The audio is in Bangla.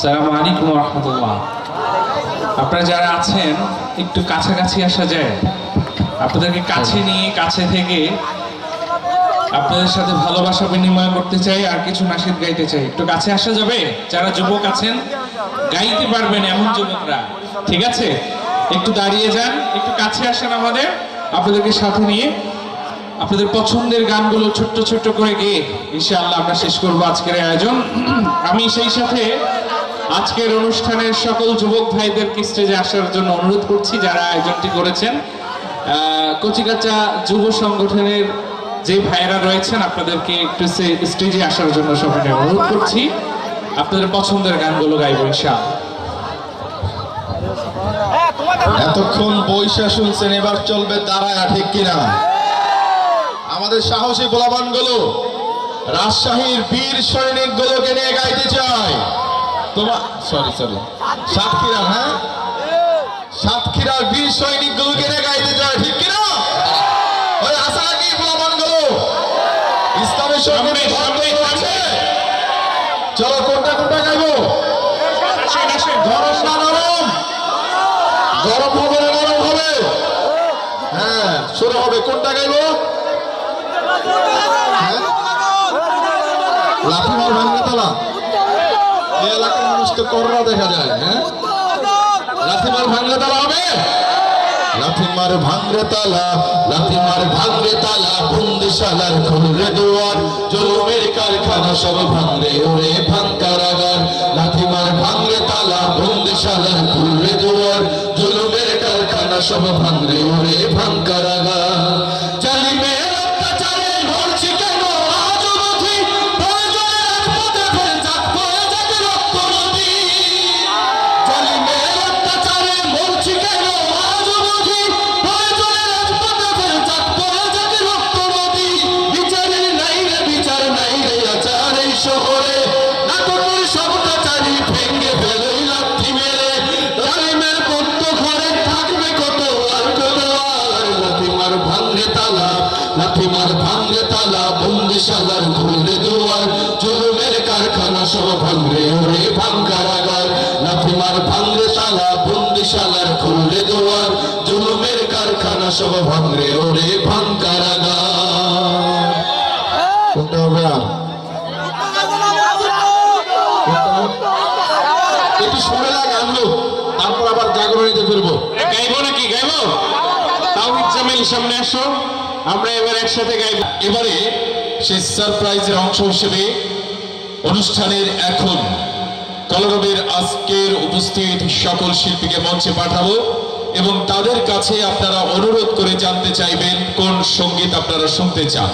সালাম আলাইকুম রহমতুল্লাহ আপনারা যারা আছেন, একটু কাছাকাছি আসা যায়। আপনাদেরকে কাছে নিয়ে, কাছে থেকে আপনাদের সাথে ভালোবাসা বিনিময় করতে চাই আর কিছু নাসিদ গাইতে চাই। একটু কাছে আসা যাবে? যারা যুবক আছেন, গাইতে পারবেন এমন যুবকরা। ঠিক আছে? একটু দাঁড়িয়ে যান, একটু কাছে আসেন আমাদের। আপনাদেরকে সাথে নিয়ে আপনাদের পছন্দের গানগুলো ছোট্ট ছোট্ট করে গেয়ে ইনশাআল্লাহ আমরা শেষ করব আজকের আয়োজন। আমি সেই সাথে আজকের অনুষ্ঠানের সকল যুবক ভাইদেরকে স্টেজে আসার জন্য অনুরোধ করছি যারা আয়োজনটি করেছেন। কচিকাচা যুব সংগঠনের যে ভাইয়েরা রয়েছেন, আপনাদেরকে একটু স্টেজে আসার জন্য সবাইকে অনুরোধ করছি। আপনাদের পছন্দের গানগুলো গাইবো, ইনশাআল্লাহ। এতক্ষণ বৈশা শুনছেন, এবার চলবে দাঁড়ায় ঠিক কিনা? আমাদের সাহসী গোলাবানগুলো রাজশাহীর বীর সৈনিক গুলোকে নিয়ে গাইতে চাই তোমার সরি সরি সাতক্ষীরা হ্যাঁ? সাতক্ষীরার বীর সৈনিক গুলোকে গাইতে চাই ঠিক কিনা? ওই আশা নাকি গোলাবানগুলো ইসলামের সঙ্গে আছে। চলো কোনটা কোনটা গাইবো? গরম না নরম? গরম হবে না নরম হবে? হ্যাঁ শুরু হবে। কোনটা গাইবো? হ্যাঁ? লাঠিমার ভাঙ্গাতলা এই এলাকার মানুষ তো কররা দেখা যায় হ্যাঁ? লাঠিমার ভাঙ্গাতলা হবে? লাথিমার ভাঙরে তালা, লাথিমার ভাঙরে তালা বন্দিশালার খুলরে দুয়ার, জলমের কারখানা সব ভাঙরে ওরে ভাঙ কারাগার লাথিমার ভাঙরে তালা বন্দিশালার খুলরে দুয়ার, জলমের কারখানা সব ভাঙরে ওরে ভাঙ কারাগার শহরে নাটকের শব্দচারী ভেঙে ফেলে লাথি মেরে। জালিমের বদ্ধ ঘরে থাকবে কত আর কত আর। লাথিমার ভাঙে তালা লাথিমার ভাঙে তালা বন্দিশালার খুললে দুয়ার, জুলুমের কারখানা সব ভাঙরে ওরে ভাঙ কারাগার লাথিমার ভাঙরে তালা বন্দিশালার খুললে দুয়ার, জুলুমের কারখানা সব ভাঙরে ওরে ভাঙ কারাগার কোনটা হবে জাগরণীতে ফিরবো গাইবো নাকি? গাইবো? তাওহিদ জামিল সামনে আসো। আমরা এবার একসাথে গাইবো। এবারে সেই সারপ্রাইজের অংশ হিসেবে অনুষ্ঠানের এখন কলরবের আজকের উপস্থিত সকল শিল্পীকে মঞ্চে পাঠাবো এবং তাদের কাছে আপনারা অনুরোধ করে জানতে চাইবেন কোন সংগীত আপনারা শুনতে চান।